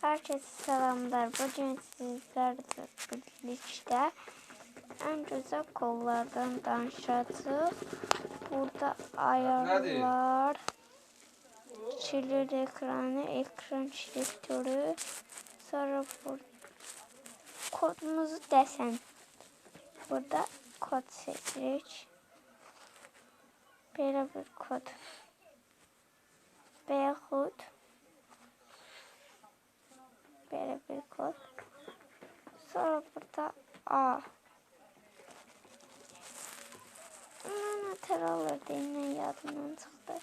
Herkese selamlar. Bugün sizlerle birlikte en güzel kollardan danışacağız. Burada ayarlar, çilir ekranı, ekran çilektörü, sonra burada kodumuzu desen. Burada kod seçirik. Böyle bir kod. Beyhut. Böyle bir kod. Sonra burada A. Anahtar alırdı yine yadımdan çıktı.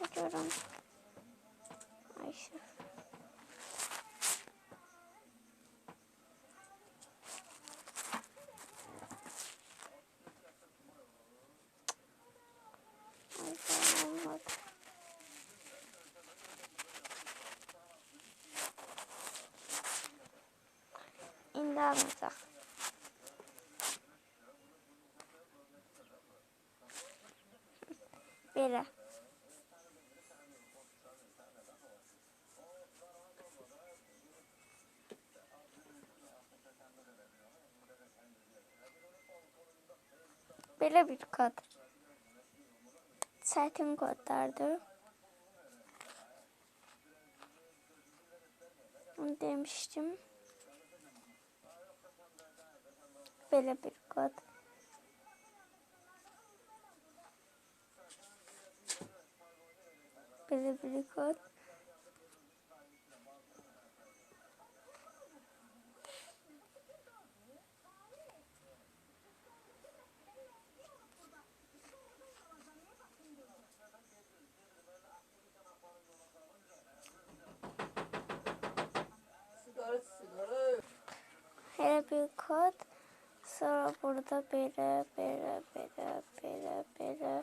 Bakıyorum. Alınacaq. Belə. Belə bir kod. Çətin kodlardır. Onu demiştim. Böyle bir kod. Böyle bir kod. Hele bir kod. Sonra burada böyle böyle böyle böyle böyle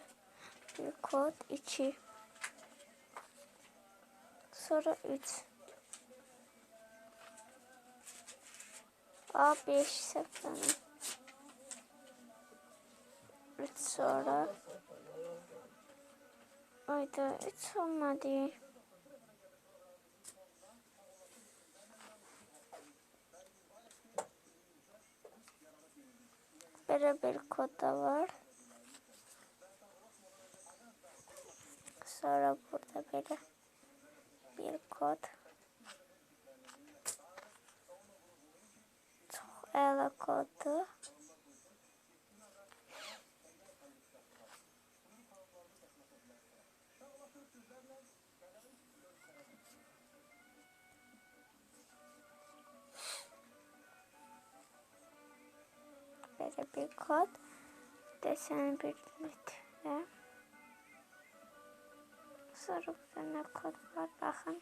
bir kod 2. Sonra 3. A5 sekranı. 3 sonra. Ayda 3 olmadı. Böyle bir kod da var. Sonra burada böyle bir kod. Böyle bir kod. Desen birlikte. Sonra burada ne kod var bakın.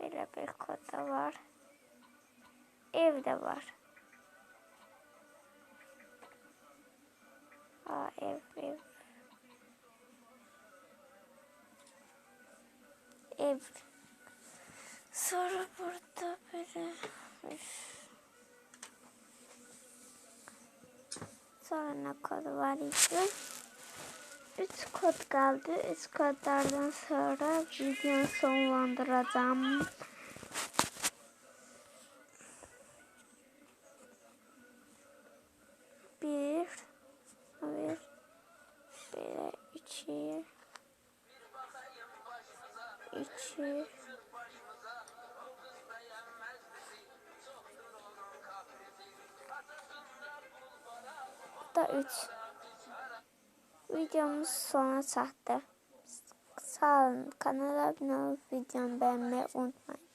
Böyle bir kod da var. Ev de var. Aa ev ev. Ev. Sonra burada böyle. Sonra kod var idi? Üç kod kaldı. Üç kodlardan sonra videoyu sonlandıracağım. Bir, bir, bir, iki, iki, da üç. Videomuz sona çatdı. Sağ olun. Kanala abone olup videomu beğenmeyi unutmayın.